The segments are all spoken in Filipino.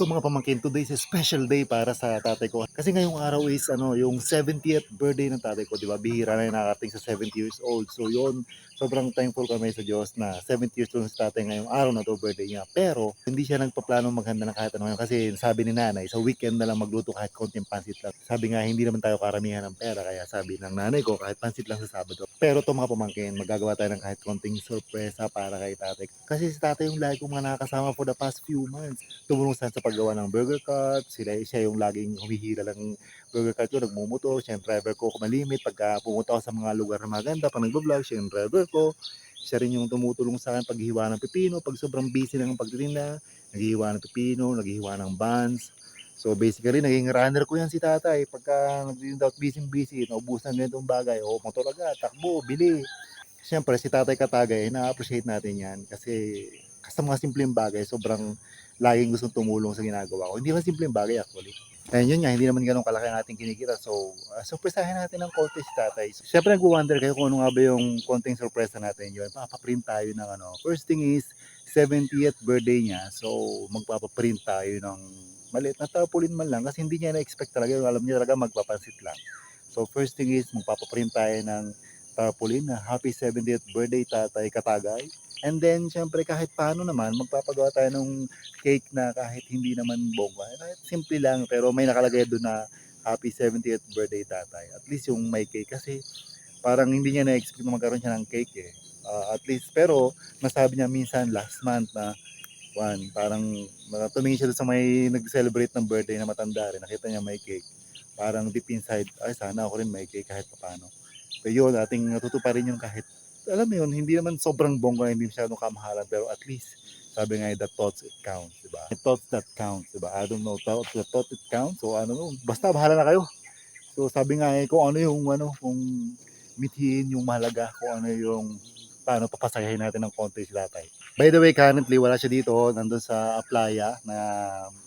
So mga pamangkin, today is a special day para sa tatay ko. Kasi ngayong araw is ano, yung 70th birthday ng tatay ko, di ba? Bihira na nakarating sa 70 years old. So yun, sobrang thankful kami sa Diyos na 70 years old si tatay ngayong araw na to birthday niya. Pero hindi siya nagpaplano maghanda ng kahit ano ngayon kasi sabi ni nanay, sa weekend na lang magluto kahit konting pansit lang. Sabi nga, hindi naman tayo karamihan ng pera kaya sabi ng nanay ko kahit pansit lang sa Sabado. Pero to mga pamangkin, magagawa tayo ng kahit konting sorpresa para kay tatay. Kasi si tatay yung lagi kong mga nakakasama for the past few months tumulong sa sa paggawa ng burger cart. Sila siya yung laging humihila ng burger cart ko, nagmumotor, siya yung driver ko kumalimit. Pagka pumunta ako sa mga lugar na maganda, pag nagbablog, siya yung driver ko. Siya rin yung tumutulong sa akin paghihiwa ng pipino. Pag sobrang busy ng pagtitinda, naghihiwa ng pipino, naghihiwa ng buns. So basically, naging runner ko yan si tatay. Pagka nagtitinda at busy busy, naubusan ganitong bagay. O motor agad, takbo, bili. Siyempre, si tatay Katagay, na-appreciate natin yan. Kasi sa mga simpleng bagay, sobrang laging gustong tumulong sa ginagawa ko. Hindi man simpleng bagay actually. Ayun yun nga, hindi naman ganun kalaki ang ating kinikita. So, uh, surpresahin natin ng konti si tatay. So, Siyempre, nag-wonder kayo kung ano nga ba yung konting surpresa natin yun. Papaprint tayo ng ano. First thing is, 70th birthday niya. So, magpapaprint tayo ng maliit na tarpaulin man lang kasi hindi niya na-expect talaga. Alam niya talaga magpapansit lang. So, first thing is, magpapaprint tayo ng tarpaulin na Happy 70th Birthday Tatay Katagay. And then, syempre, kahit paano naman, magpapagawa tayo ng cake na kahit hindi naman bongga. Kahit simple lang, pero may nakalagay doon na Happy 70th Birthday Tatay. At least yung may cake kasi parang hindi niya na-expect na magkaroon siya ng cake eh. Ah, at least, pero nasabi niya minsan last month na one, parang uh, tumingin siya doon sa may nag-celebrate ng birthday na matanda rin. Nakita niya may cake. Parang deep inside, ay sana ako rin may cake kahit paano. So yun, ating natutuparin yung kahit alam mo yun, hindi naman sobrang bongga, hindi masyadong kamahalan, pero at least, sabi nga, the thoughts it counts, di ba? Thoughts that counts, di ba? I don't know, thoughts, the thought it counts, so ano, no, basta bahala na kayo. So sabi nga, eh, kung ano yung, ano, kung mithiin yung mahalaga, kung ano yung, paano papasayahin natin ng konti si tatay. By the way, currently, wala siya dito, nandun sa Aplaya, na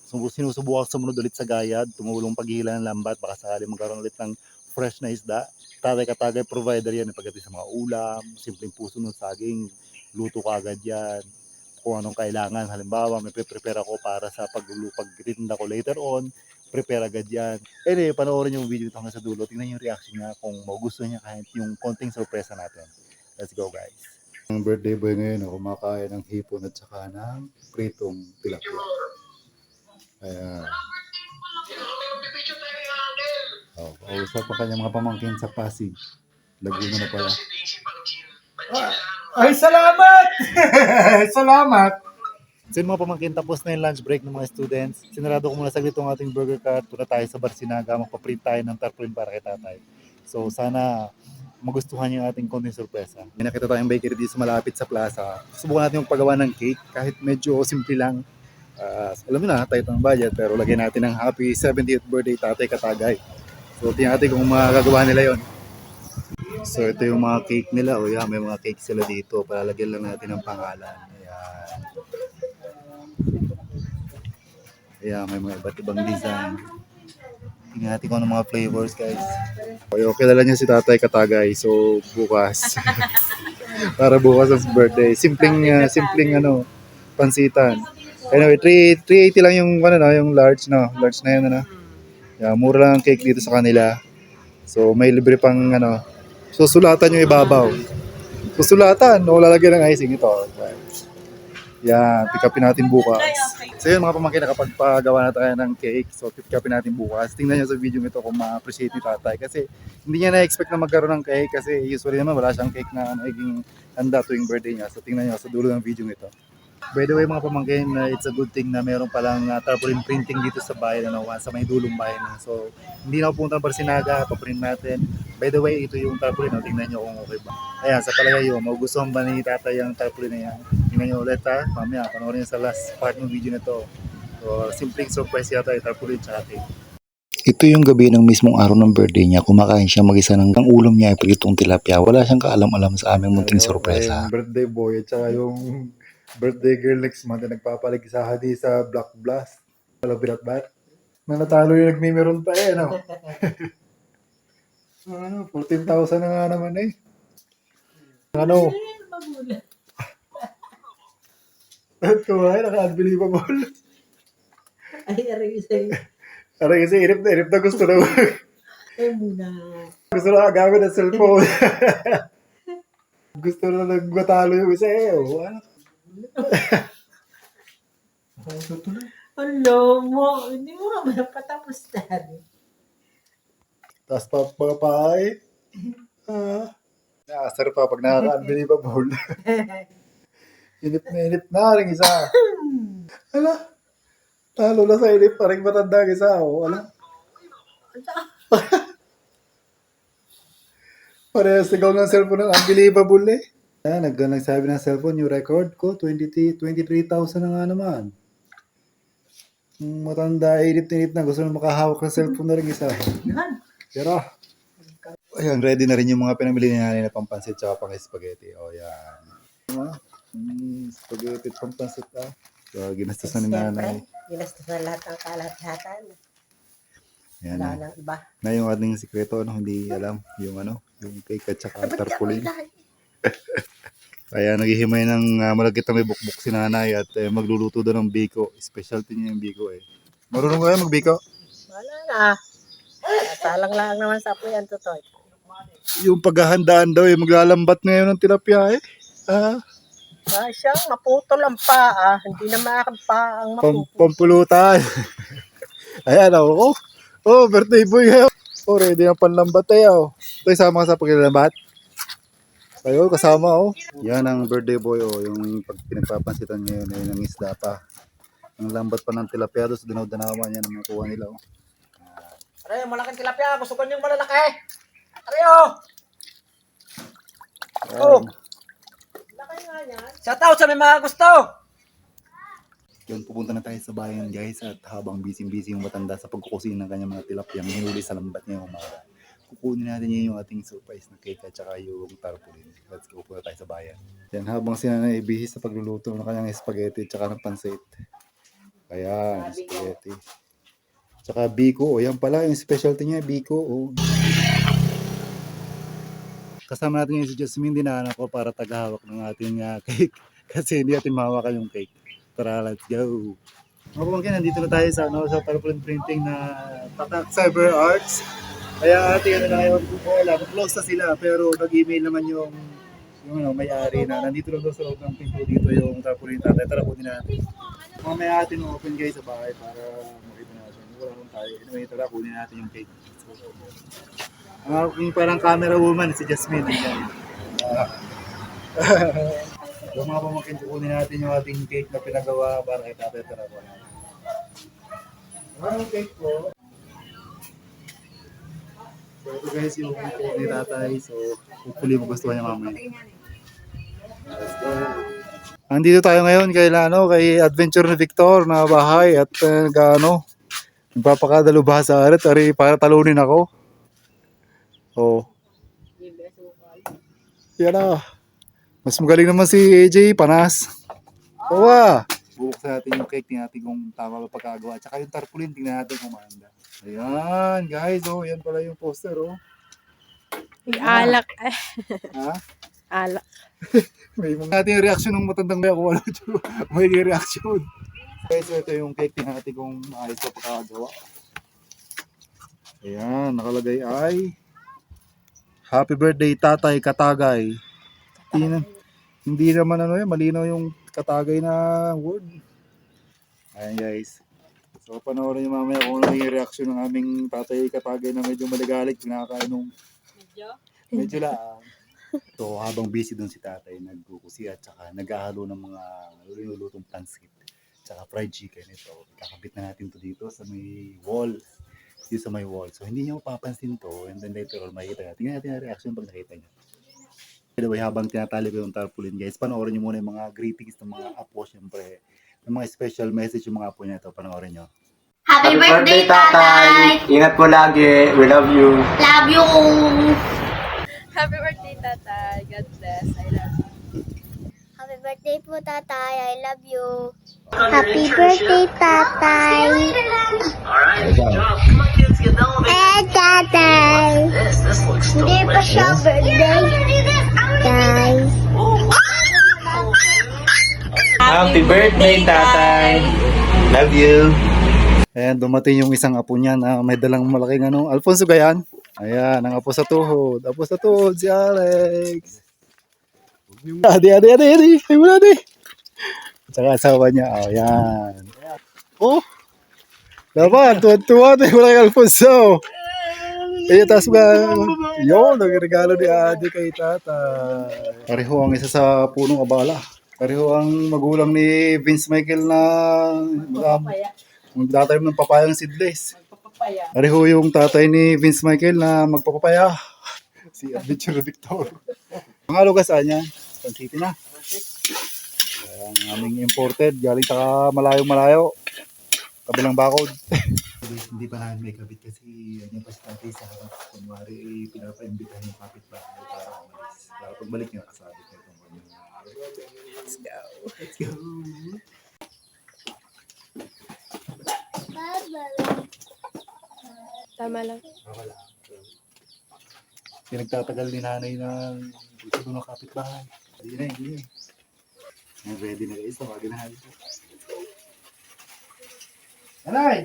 sinusubukan sumunod ulit sa gayad, tumulong paghihila ng lambat, baka sakali magkaroon ulit ng fresh na isda tatay katagay provider yan pagdating sa mga ulam, simpleng puso ng saging, luto ka agad yan, kung anong kailangan. Halimbawa, may prepare ako para sa pagtitinda ko later on, prepare agad yan. Anyway, panoorin yung video ito hanggang sa dulo. Tingnan yung reaction niya kung magugustuhan niya kahit yung konting sorpresa natin. Let's go guys. Ang birthday boy ngayon, kumakain ng hipon at saka ng pritong tilapia. Ayan. Oh, kausap pa kanya mga pamangkin sa Pasig. Laguna na pala. Ay, salamat! salamat! So yun mga pamangkin, tapos na yung lunch break ng mga students. Sinarado ko muna saglit ang ating burger cart. Punta tayo sa Barsinaga, magpa-print tayo ng tarpaulin para kay tatay. So sana magustuhan yung ating konting sorpresa. May nakita tayong bakery dito sa malapit sa plaza. Subukan natin yung paggawa ng cake kahit medyo simple lang. Ah, alam mo na, tight ang budget pero lagyan natin ng happy 70th birthday tatay Katagay. So tingnan natin kung magagawa nila yon. So ito yung mga cake nila. O yan, may mga cake sila dito. Palalagyan lang natin ng pangalan. Ayan. Ayan, may mga iba't ibang design. Tingnan natin kung ano mga flavors, guys. Okay, okay kilala niya si Tatay Katagay. So, bukas. Para bukas ang birthday. Simpleng, uh, simpleng ano, pansitan. Anyway, 3, 380 lang yung, ano, no, yung large, no? Large na yun, ano? Yeah, mura lang ang cake dito sa kanila. So, may libre pang, ano, susulatan yung ibabaw. Susulatan, o lalagyan ng icing ito. Yan, pick upin natin bukas. So yun mga pamangkin, nakapagpagawa na tayo ng cake. So pick upin natin bukas. Tingnan nyo sa video ito kung ma-appreciate ni tatay. Kasi hindi niya na-expect na magkaroon ng cake. Kasi usually naman wala siyang cake na magiging handa tuwing birthday niya. So tingnan nyo sa dulo ng video ito. By the way mga pamangkin, uh, it's a good thing na meron palang uh, tarpaulin printing dito sa bayan ano, sa may dulong bayan. So hindi na ako pumunta ng Barsinaga, paprint natin. By the way, ito yung tarpaulin. No? Tingnan nyo kung okay ba. Ayan, sa palagay yun, magugustuhan ba ni tatay ang tarpaulin na yan? Tingnan nyo ulit ha. Mamaya, panoorin nyo sa last part ng video na to. So, simpleng surprise yata yung tarpaulin tsaka cake. Ito yung gabi ng mismong araw ng birthday niya. Kumakain siya mag-isa ng ang ulam niya ay pritong tilapia. Wala siyang kaalam-alam sa aming munting sorpresa. Yung birthday boy at saka yung birthday girl next month na nagpapaligisahan di sa Black Blast. Wala birat bat. Na natalo yung nagmimeron pa eh, no? ano, 14,000 na nga naman eh. Ano? At kumain, naka-unbelievable. Ay, aray sa'yo. Aray kasi inip na inip na gusto na Ay, muna. gusto na gamit ang cellphone. gusto na nagmatalo yung isa eh. Hello mo. Hindi mo ka ba patapos na? Tapos pa mga pahay. Ah. Nakasar pa pag nakaka-unbelievable. inip na inip na rin isa. Ala. Talo na sa inip pa rin matanda ang isa. Oh. Ala. Parehas sigaw ng cellphone ng unbelievable eh. Ah, nag nagsabi ng cellphone, yung record ko, 20, 23,000 na nga naman. Yung matanda, inip-inip na, gusto na makahawak ng cellphone na rin isa. Yan. Pero, ayan, ready na rin yung mga pinamili ni nanay na pampansit tsaka pang spaghetti. O, yan. Diba? Mm, spaghetti at pampansit ah. So, ginastos na ni nanay. Ginastos na lahat ng kalathatan. Yan Wala na. nang iba. Na yung ating sikreto, ano, hindi alam. Yung ano, yung cake at saka tarpaulin. Kaya naghihimay ng uh, malagkit na may bukbuk si nanay at eh, magluluto doon ng biko. Specialty niya yung biko eh. Marunong ka magbiko? Wala na. Salang lang naman sa apo yan, totoo. Yung paghahandaan daw eh, maglalambat ngayon ng tilapia eh. Ah, Ah, siyang maputol ang paa. Hindi na makakapa ang pam maputol. pampulutan. Ayan ako. Oh, oh, birthday boy ngayon. Oh, ready na panlambat tayo. Ito, isama ka sa paglalambat. Ayun, kasama oh. Yan ang birthday boy oh, yung pag pinagpapansitan ngayon ay ng isda pa. Ang lambat pa ng tilapia doon sa dinaw-danawan niya ng nakuha nila oh. Aray, malaking tilapia. Gusto ko yung malalaki. Aray, oh. Ayan. Shout out sa may mga gusto. Yun, pupunta na tayo sa bayan guys at habang busy-busy yung matanda sa pagkukusin ng kanyang mga tilapiyang hinuli sa lambat niya yung umaga. Kukunin natin yun yung ating surprise na cake at saka yung tarpaulin. Let's go, pupunta tayo sa bayan. Yan, habang si nanay busy sa pagluluto ng kanyang spaghetti at saka ng pansit. Ayan, spaghetti. Tsaka biko, o yan pala, yung specialty niya, biko. Oh. Kasama natin ngayon si Jasmine, dinaanan ko para tagahawak ng ating ah, cake. Kasi hindi natin mahawakan yung cake. Tara, let's go. Mga pamangkin, nandito na tayo sa, ano, sa tarpaulin printing na Tatak Cyber Arts. Kaya ating ano na ngayon, alam, close na sila, pero nag-email naman yung yung ano, may-ari na nandito lang sa loob ng pinto dito yung tarpaulin tatay. Tara, kunin natin. Mga may atin open guys sa bahay para makita natin. Wala nung tayo. Anyway, tara, kunin natin yung cake. Ang aking parang camera woman, si Jasmine. Ayan. Yung mga pamangkin, kukunin natin yung ating cake na pinagawa para kay tatay tara po natin. Ang cake po. So ito guys yung cake ni tatay. So hopefully magustuhan niya mamaya. Andito tayo ngayon kay ano, kay Adventure ni Victor na bahay at uh, gaano nagpapakadalo sa arat ari para talunin ako. Oh. Yan na. Mas magaling naman si AJ, panas. Owa! Bubuksan natin yung cake, tingnan natin kung tama ba pagkagawa. Tsaka yung tarpaulin, tingnan natin kung maanda. Ayan, guys, oh, yan pala yung poster, oh. Alak. Ha? alak. May mga natin reaction ng matandang may ako, may reaction. Guys, so ito yung cake, tingnan natin kung maayos pa pagkagawa. Ayan, nakalagay ay Happy birthday, Tatay Katagay. Hindi, na, hindi naman ano yun, malinaw yung katagay na word. Ayan guys. So panoorin nyo mamaya kung ano yung reaction ng aming tatay katagay na medyo maligalig, pinakain nung Medyo? medyo lang. So habang busy dun si tatay, nagkukusi at saka naghahalo ng mga linulutong pansit tsaka fried chicken ito. Kakabit na natin to dito sa may wall. Dito sa may wall. So hindi niya mapapansin to and then later on makikita niya. Tingnan natin ang reaction pag nakita niya. By the way, habang tinatali ko yung tarpaulin guys, panoorin niyo muna yung mga greetings ng mga apo syempre. Yung mga special message yung mga apo niya ito, panoorin niyo. Happy, birthday, tatay. Ingat po lagi. We love you. Love you. Happy birthday, tatay. God bless. I love you. Happy birthday po, tatay. I love you. Happy birthday, tatay. Eh, tatay. Hindi pa siya birthday. Guys. Happy birthday, tatay. Love you. Ayan, dumating yung isang apo niya na may dalang malaking ano. Alfonso Gayan. Ayan, ang apo sa tuhod. Apo sa tuhod, si Alex. Adi, adi, adi, adi. Ay, wala, adi. Tsaka asawa niya. Oh, yan. Oh. Laban, tuwan-tuwa na yung malaking Alfonso. Eh, tapos ba, yun, nagregalo ni Adi kay tata. Pareho ang isa sa punong abala. Pareho ang magulang ni Vince Michael na um, magtatanim ng papayang seedless. Pareho yung tatay ni Vince Michael na magpapapaya. Si Adventure Victor. Mga lugar saan yan? San City na. Ang aming imported. Galing sa malayong malayo. Kabilang bakod. Hindi pa namin may kabit kasi ano pa si tatay sa harap. Kunwari, pinapaimbitahan yung kapitbahay para umalis. Para pagbalik niya, kasabit Let's go. Let's go. Tama lang. Wala. Pinagtatagal ni nanay ng gusto doon ng kapitbahay. Hindi na, hindi na. Yan, ready na guys. Tawagin na natin. Nanay!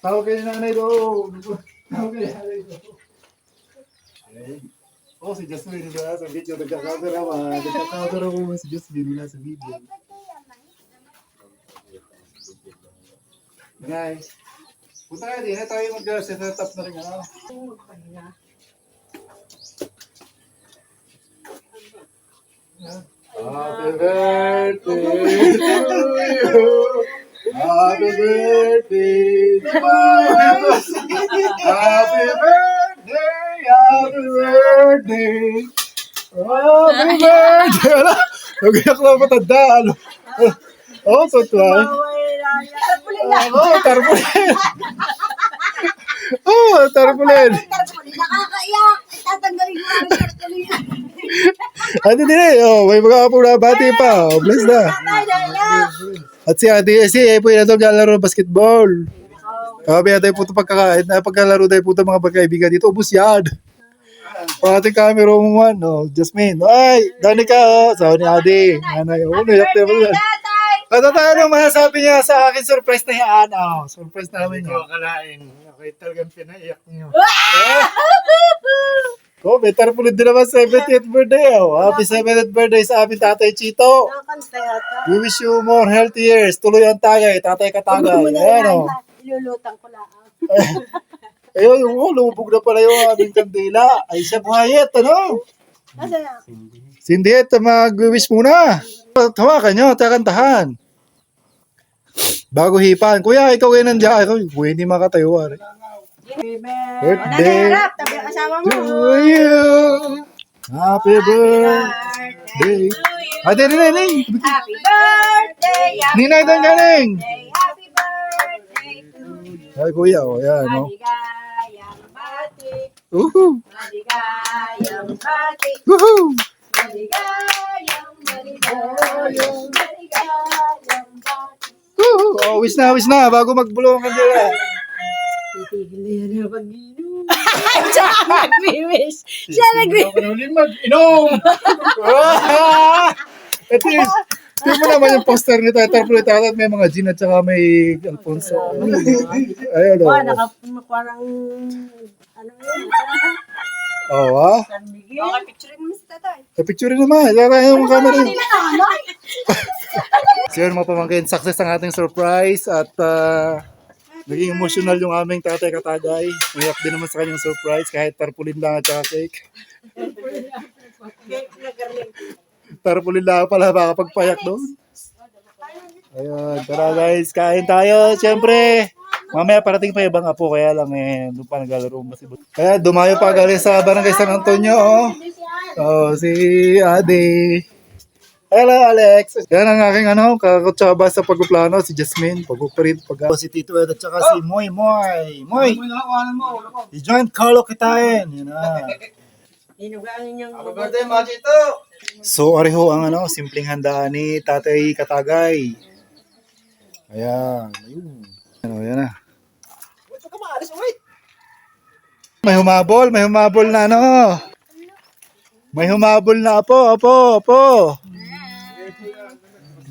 Tawag kayo ni nanay doon. Tawag kayo ni nanay doon. Okay. Oh, si Jasmine wala sa video. Nagkakagara ba? Nagkakagara mo si Jasmine wala sa video. Nanay! Punta kayo din. Tayo mag-set up na rin. Ano? Happy birthday to you. Happy birthday to you. Happy birthday, happy birthday. Happy birthday. Ala, Nagbiyak na matanda. Ano? Oh, tutwa. Oh, tarpulin. Oh, tarpulin. Nakakaiyak. Tatanggalin ko ang tarpaulin. Ate din eh. Oh, may mga apo na bati pa. Oh, bless na. At si ate, si Epo na ito naglalaro ng basketball. Kami tayo po ito pagkakain. Pagkalaro tayo po ito mga pagkaibigan dito. Ubus yan. Ating camera mo man. Oh, Jasmine. Ay, dani ka. Oh. Sabi ni Adi. Nanay. Oh, nayak tayo mo yan. At tayo anong masasabi niya sa akin surprise na yan. Oh, surprise namin yun. akalain. Okay, talagang pinaiyak niyo. Oh, may tarpulid din naman 70th birthday. Oh. Happy 70th birthday sa aming tatay Chito. We wish you more healthy years. Tuloy ang tagay, tatay katagay. Ayan o. Ilulutang ko lang. Ayun, oh, lumubog na pala yung aming kandila. Ay, siya buhayet, ano? Masaya. Cindy, mag-wish muna. Tawakan nyo, takantahan. Bago hipan. Kuya, ikaw kayo nandiyan. Ikaw, kuya, hindi makatayo. Ari. Birthday Tabi ang asawa mo. to you. Happy birthday. Ay, di, di, di, di. Happy birthday. Ninay doon galing. Happy birthday you. Ay, kuya, o, yan, o. Maligayang bati. Uhu. Maligayang bati. Uhu. Maligayang, maligayang, maligayang bati. Uhu. Oh, wish na, wish na. Bago magbulo ang kandila. Titigil na yan ang pag-inom. Siya nag-wish. Siya nag-wish. Mag-inom! Ito ito mo naman yung poster ni Tata Pulita at may mga Gin at saka may Alfonso. Ay, ano. Ba, naka, parang, ano yun? Oo, ah. San Miguel. Okay, picture mo si tatay. Sa picture naman. Sara yung camera. So yun mga pamangkin, success ang ating surprise at ah, naging emotional yung aming tatay katagay. Umiyak din naman sa kanyang surprise kahit tarpulin lang at saka cake. tarpulin lang pala makapagpayak doon. Ayun, tara guys, kain tayo. Siyempre, mamaya parating pa ibang apo, kaya lang eh, doon pa naglalaro mo si. Kaya dumayo pa galing sa barangay San Antonio, oh. Oh, si Ade. Hello, Alex. Yan ang aking ano, kakutsaba sa pagkuplano, si Jasmine, pag-operate, pag si Tito Ed at saka si Moy Moy. Moy! Si Joint Carlo Kitain. Yan na. Inugaan niyang Happy birthday, Machito! So, ariho ang ano, simpleng handaan ni Tatay Katagay. Ayan. Ayun. Ano, yan na. May humabol, may humabol na ano. May humabol na apo, apo, apo.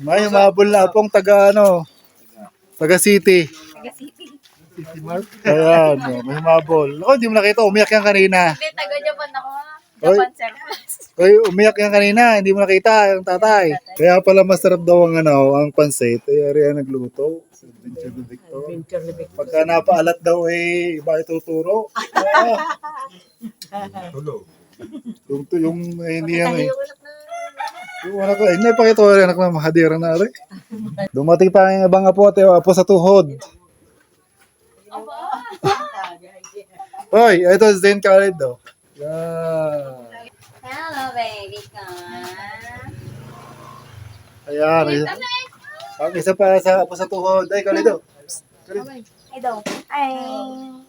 May humabol na apong taga ano, taga city. Taga City. City Mart. Ayan, oh, may mabol. Ako, hindi mo nakita. Umiyak yan kanina. Hindi, taga Japan ako. Japan surplus. Uy, umiyak yan kanina. Hindi mo nakita yung tatay. Kaya pala masarap daw ang ano, ang pansit. Ay, ari ang nagluto. Adventure ni Victor. Winter Libik. Pagka napaalat daw eh, iba ituturo. Ah. yung, yung, eh, hindi yan eh. Yung anak ko, eh, hindi pakita ko rin anak na mahadira na rin. Dumating pa ang ibang apo at apo sa tuhod. Hoy, ito Zen Khaled daw. Yeah. Hello, baby ka. Ayan. Ayan. Ang isa pa sa apo sa tuhod. Ay, Khaled daw. Hey, daw. Hi.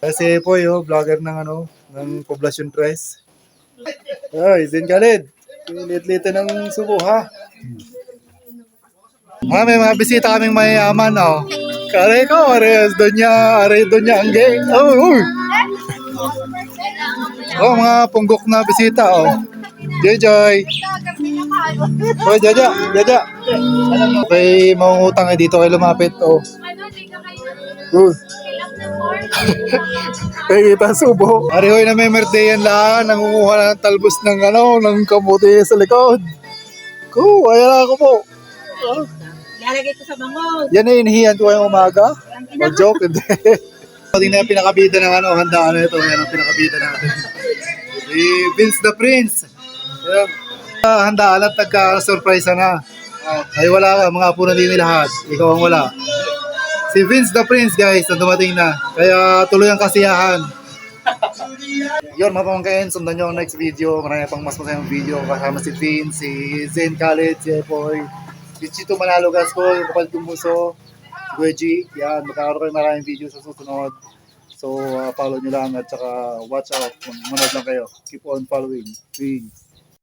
Kasi po yung vlogger ng ano, ng Poblacion Press. Ay, Zen Khaled. Lit-lit ng subo ha. Ah, may mga bisita kaming mayayaman, oh. Kare ko, ares, donya, are, donya, angge. Oh, oh. Oh, mga punggok na bisita, oh. Joy, Joy. Oh, Jaja, Jaja. May mangungutang eh dito kay lumapit, oh. Ano, di ka kayo Uh. corn? Ay, kita subo. Arihoy na may merdeyan lang, nangunguha na ng talbos ng ano, ng kamuti sa likod. Ko, ayan ako po. Lalagay ko sa bangon. Yan ay inihiyan ko ngayong umaga. O joke, hindi. Tingnan yung pinakabida ng ano, handaan na ito. Yan ang pinakabida natin. Si Vince the Prince. Yan. Ah, handaan at nagka-surprise na. Ay wala ka, mga apo na din lahat. Ikaw ang wala. Si Vince the Prince guys, na dumating na. Kaya tuloy ang kasiyahan. Yun mga pamangkain, sundan nyo ang next video. Marami pang mas masayang video. Kasama si Vince, si Zen Khaled, si Epoy, si Chito Manalo Gasco, yung kapal tumuso, si Gueji. Yan, magkakaroon kayo maraming video sa susunod. So, uh, follow nyo lang at saka watch out. Manod lang kayo. Keep on following. Vince.